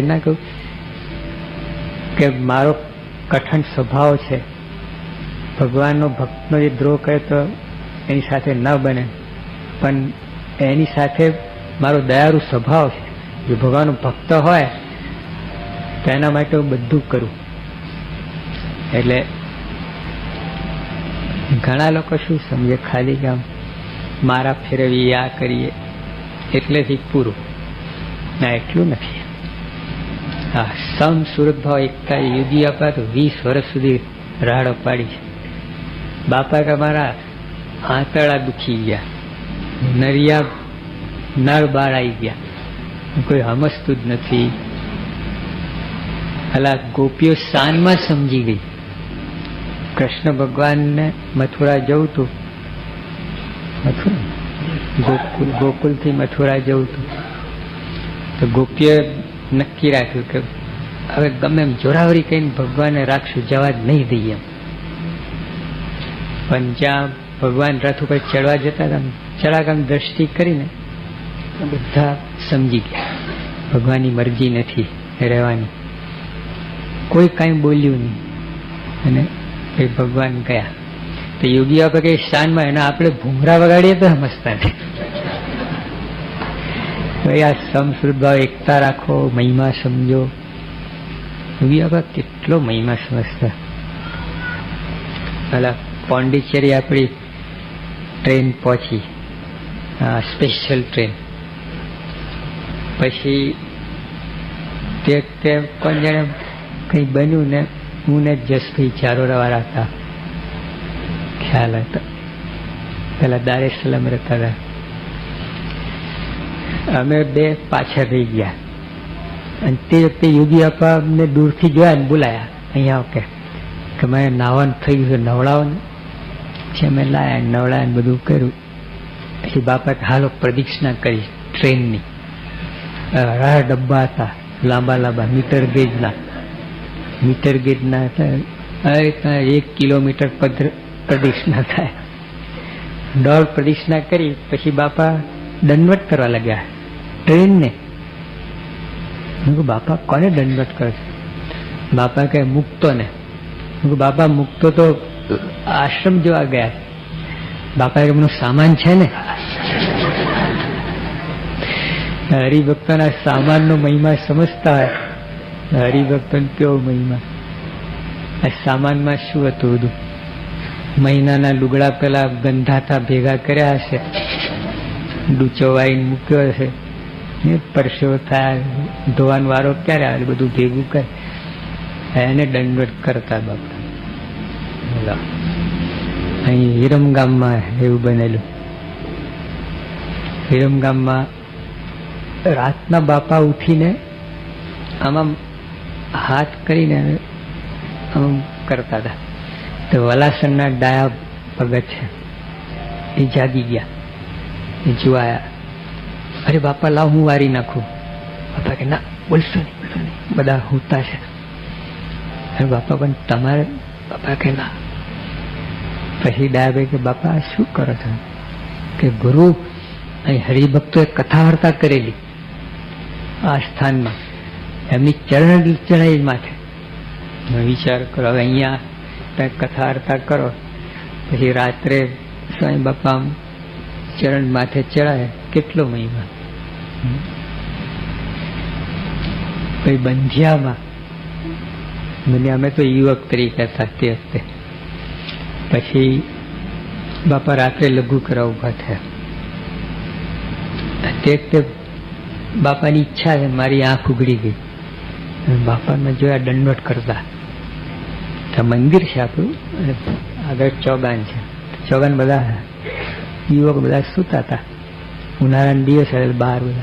ના કહ્યું કે મારો કઠણ સ્વભાવ છે. ભગવાનનો ભક્તનો જે દ્રોહ કરે તો એની સાથે ન બને. પણ એની સાથે મારો દયાળુ સ્વભાવ છે. જો ભગવાનનો ભક્ત હોય, તો એના માટે હું બધું કરું. એટલે ઘણા લોકો શું સમજે ખાલી કામ મારા ફેરવીએ, આ કરીએ એટલેથી પૂરું. ના, એટલું નથી. હા સમ સુરત ભાવ એકતા યુદી આપા તો વીસ વર્ષ સુધી રાડો પાડી છે. બાપા કે મારા આંતરડા દુખી ગયા. નરિયા નળ બાળ આવી ગયા. કોઈ હમસતું જ નથી. અલા ગોપીઓ શાનમાં સમજી ગઈ. કૃષ્ણ ભગવાનને મથુરા જવું તું? મથુરા? ગોકુલ, ગોકુલથી મથુરા જવું તું? તો ગોપીએ નક્કી રાખ્યું કે હવે ગમે એમ જોરાવરી કહીને ભગવાનને રાખશું જવા જ નહીં દઈએ. પણ જ્યાં ભગવાન રથ ઉપર ચડવા જતા હતા જરાક આમ દ્રષ્ટિ કરીને બધા સમજી ગયા. ભગવાનની મરજી નથી રહેવાની. કોઈ કાંઈ બોલ્યું નહીં. અને એ ભગવાન ગયા. તો યોગી આપે કે શાનમાં એના આપણે ભૂંગરા વગાડીએ તો સમજતા નહીં ભાઈ આ ભાવ એકતા રાખો, મહિમા સમજો. યોગી કેટલો મહિમા સમજતા. પેલા પોંડિચેરી આપણી ટ્રેન પહોંચી. Special train. પછી તે તે કોણ જાણે કંઈ બન્યું ને, હું ને જસભાઈ ચારો રવાળા હતા ખ્યાલ હતો. પેલા દારે સલામ રહેતા હતા. અમે બે પાછળ રહી ગયા. અને તે વખતે યોગી આપા અમને દૂરથી જોયા ને બોલાયા. અહીંયા ઓકે કે મેં નાવાનું થઈ ગયું છે, નવડાવવાનું. પછી અમે લાયા નવડાયા બધું કર્યું. પછી બાપા હાલો, પ્રદક્ષિણા કરી ટ્રેનની. રાહ ડબ્બા હતા, લાંબા લાંબા, મીટર ગેજના. મીટર ગેજના હતા એક કિલોમીટર પ્રદક્ષિણા થાય. દોઢ પ્રદક્ષિણા કરી, પછી બાપા દંડવટ કરવા લાગ્યા. ટ્રેનને. બાપા, કોને દંડવટ કરે છે? બાપા કહે, મુક્તોને. બાપા, મુક્તો તો આશ્રમ જોવા ગયા બાપા એમનો સામાન છે ને? હરિભક્તોના સામાનનો મહિમા સમજતા હોય. હરિભક્તોનો કેવો મહિમા? આ સામાનમાં શું હતું બધું? મહિનાના લુગડા પેલા ગંધાતા ભેગા કર્યા હશે. ડૂચો વાઈને મૂક્યો છે. પરસેવો થાય, ધોવાનો વારો ક્યારે આવે? બધું ભેગું કરે. એને દંડવટ કરતા બાપા. અહીં હિરમગામમાં એવું બનેલું. હિરમ ગામમાં રાતના બાપા ઉઠીને આમાં હાથ કરીને આમ કરતા હતા. તો વલાસણના ડાયા ભગત છે. એ જાગી ગયા. એ અરે બાપા, લાવ હું વારી નાખું. બાપા કે, ના, બોલશો નહીં બોલશો નહીં. બધા હોતા છે. અરે બાપા, પણ તમારે, બાપા કે, ના. પછી ડાયાભાઈ કે, બાપા, શું કરો છો? કે, ગુરુ, અહીં હરિભક્તોએ કથા વાર્તા કરેલી આ સ્થાનમાં. એમની ચરણ ચરણમાં છે. વિચાર કરો, હવે અહીંયા કથા વાર્તા કરો. પછી રાત્રે સ્વામી બાપા ચરણ માથે ચડાય, કેટલો મહિમા. ભાઈ, બંધિયામાં. મને અમે તો યુવક તરીકે તે વખતે પછી બાપા રાત્રે લઘુ કરવા ઊભા થયા. તે વખતે બાપાની ઈચ્છા છે, મારી આંખ ઉઘડી ગઈ. બાપાને જોયા દંડવટ કરતા. તો મંદિર છે આપણું, અને આગળ ચોગાન છે. ચોગાન બધા યુવક બધા સૂતા હતા. ઉનાળાના દિવસ એટલે બહાર બધા.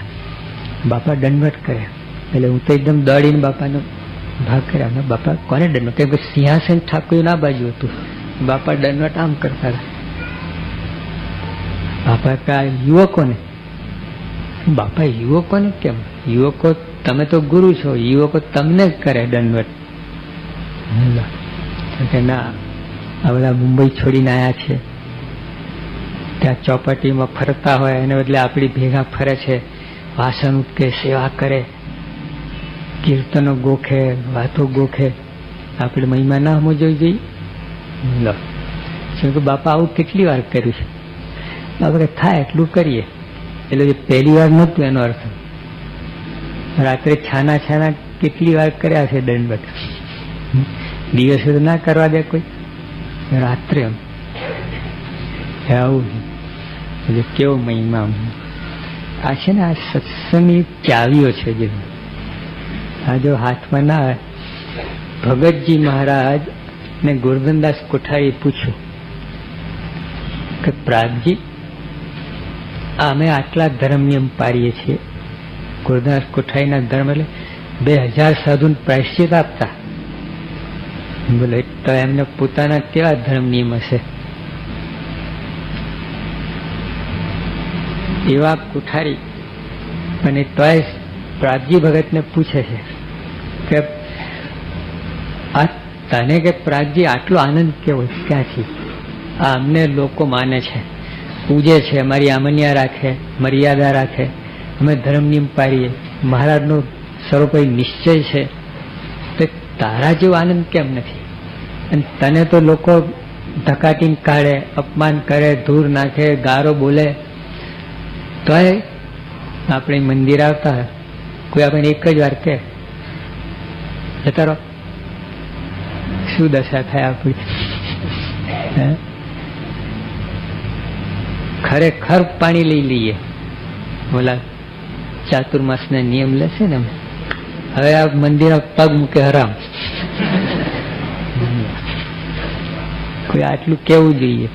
બાપા દંડવટ કરે એટલે હું તો એકદમ દોડીને બાપાનો ભાગ કર્યા. મેં બાપા, કોને દંડવટ કેમ કે સિંહાસન ઠાકોર ના બાજુ હતું. બાપા દંડવટ આમ કરતા હતા. બાપા કા યુવકોને? બાપા, યુવકોને કેમ? યુવકો, તમે તો ગુરુ છો. યુવકો તમને જ કરે દંડવટ ના, આ બધા મુંબઈ છોડીને આવ્યા છે. ત્યાં ચોપાટીમાં ફરતા હોય, એને બદલે આપણી ભેગા ફરે છે, વાસણ ઉટકે, સેવા કરે, કીર્તનો ગોખે, વાતો ગોખે. આપણે મહિમા ના સમજવી જોઈએ લો શું કે બાપા આવું કેટલી વાર કર્યું છે? આપણે થાય, એટલું કરીએ. એટલે જે પહેલી વાર નહોતું એનો અર્થ. રાત્રે છાના છાના કેટલી વાર કર્યા છે દંડવત. દિવસે તો ના કરવા દે કોઈ. રાત્રે એમ. આવું એટલે કેવો મહિમા આ છે ને આ સત્સંગની ચાવીઓ છે જે. આ જો હાથમાં ના ભગતજી મહારાજ ને ગોરધનદાસ કોઠારી પૂછ્યું કે પ્રાગજી, અમે આટલા ધર્મ નિયમ પાડીએ છીએ. ગોરધનદાસ કોઠારીના ધર્મ એટલે બે હજાર સાધુને પ્રાયશ્ચિત આપતા. બોલે, તો એમને પોતાના કેવા ધર્મ નિયમ હશે? એવા કુઠારી અને તોય પ્રાગજી ભગતને પૂછે છે કે આ તને કે પ્રાગજી આટલો આનંદ કેવો ક્યાંથી? આ અમને લોકો માને છે. પૂજે છે, અમારી આમન્યા રાખે, મર્યાદા રાખે. અમે ધર્મ નિયમ પાડીએ. મહારાજનો સર્વોપરી નિશ્ચય છે. તો તારા જેવો આનંદ કેમ નથી? અને તને તો લોકો ધકાટીને કાઢે, અપમાન કરે ધૂર નાખે, ગારો બોલે. તોય આપણે મંદિર આવતા કોઈ આપણે એક જ વાર કે જતા રહો. શું દશા થાય આપણી? ખરેખર પાણી લઈ લઈએ. ઓલા ચાતુર્માસ ના નિયમ લેશે ને હવે આ મંદિર પગ મૂકે હરામ. કોઈ આટલું કેવું જોઈએ?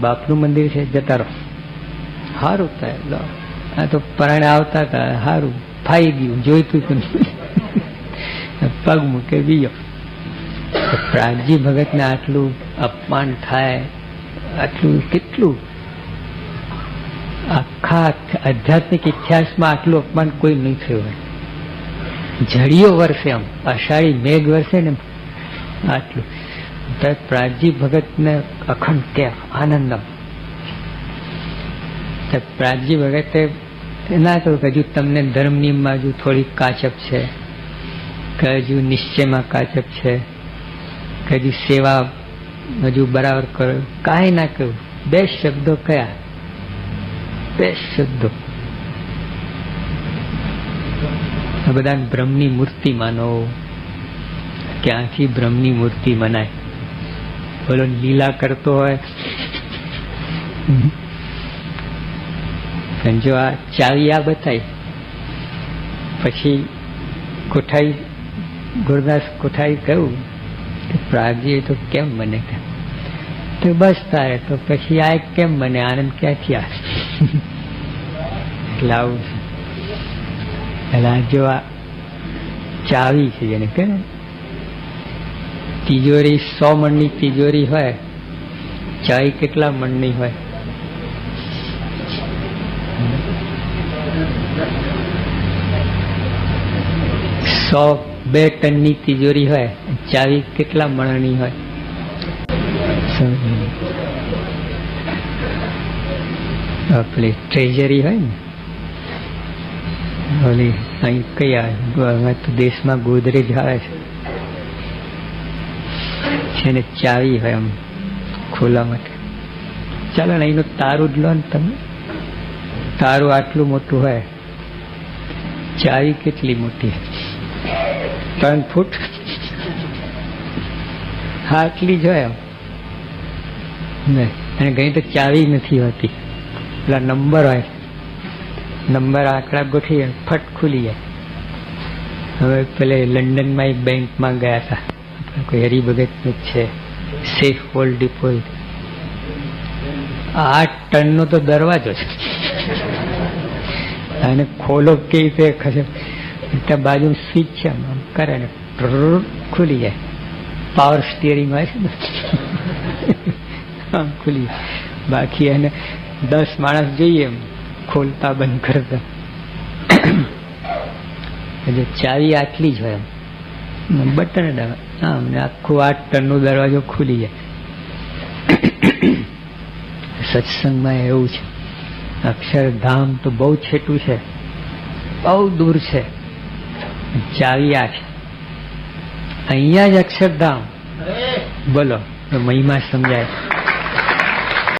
બાપનું મંદિર છે, જતા રહો. સારું થાય, લો. આ તો પરાણે આવતા હતા સારું ફાઈ ગયું, જોઈતું તું પગ મૂકે, બીજો. પ્રાગજી ભગતને આટલું અપમાન થાય, આટલું કેટલું? આખા આધ્યાત્મિક ઇતિહાસમાં આટલું અપમાન કોઈ નહીં થયું હોય. જડિયો વર્ષે આમ, અષાઢી મેઘ વર્ષે ને આટલું. પ્રાગજી ભગતને અખંડ કે આનંદમ પ્રાગજી વખતે ના કહ્યું કે હજુ તમને ધર્મ નિયમમાં હજુ થોડી કાચપ છે. કે હજુ નિશ્ચયમાં કાચપ છે. કે હજુ સેવા હજુ બરાબર કરો. કાંઈ ના કહ્યું. બે શબ્દો કયા? બે શબ્દો. બધા બ્રહ્મની મૂર્તિ માનો. ક્યાંથી બ્રહ્મની મૂર્તિ મનાય? બોલો, લીલા કરતો હોય. અને જો આ ચાવી આ બતાવી પછી કોઠાઈ, ગુરદાસ કોઠાઈ કહ્યું કે પ્રાગજી તો કેમ બને તો બસ તારે, તો પછી આ કેમ બને? આનંદ ક્યાંથી આવે? એટલે આવું છે. એટલે જો આ ચાવી છે જેને કે તિજોરી, સો મણની તિજોરી હોય ચાવી કેટલા મણની હોય સો બે ટનની તિજોરી હોય, ચાવી કેટલા મણની હોય? પેલી ટ્રેઝરી હોય ને? ઓલી અહીં કયા હવે તો દેશમાં ગોદરેજ આવે છે. એને ચાવી હોય આમ ખોલા માટે. ચાલો ને એનું તારું જ લો ને તમે. તારું આટલું મોટું હોય. ચાવી કેટલી મોટી? ત્રણ ફૂટ. હા, એટલી જ એમ. અને ઘણી તો ચાવી નથી હોતી. પેલા નંબર હોય. નંબર આંકડા ગોઠવી ફટ ખુલી જાય. હવે પેલે લંડનમાં એક બેંકમાં ગયા હતા કોઈ હરિભગતનું જ છે. Safe hold deposit. આઠ ટનનો તો દરવાજો છે. અને ખોલો કેવી રીતે ખસે? ત્યાં બાજુ સ્વિચ છે કરે ને ખુલી જાય. પાવર સ્ટિયરિંગ હોય છે ને? ખુલી જાય. બાકી એને દસ માણસ જોઈએ ખોલતા બંધ કરતા. એટલે ચાવી આટલી જ હોય એમ. બટન દબા આમ ને આખું આઠ ટનનો દરવાજો ખુલી જાય. સત્સંગમાં એવું છે. અક્ષરધામ તો બહુ છેટું છે. બહુ દૂર છે. ચાવી આ છે. અહીંયા જ અક્ષરધામ. બોલો તો મહિમા સમજાય.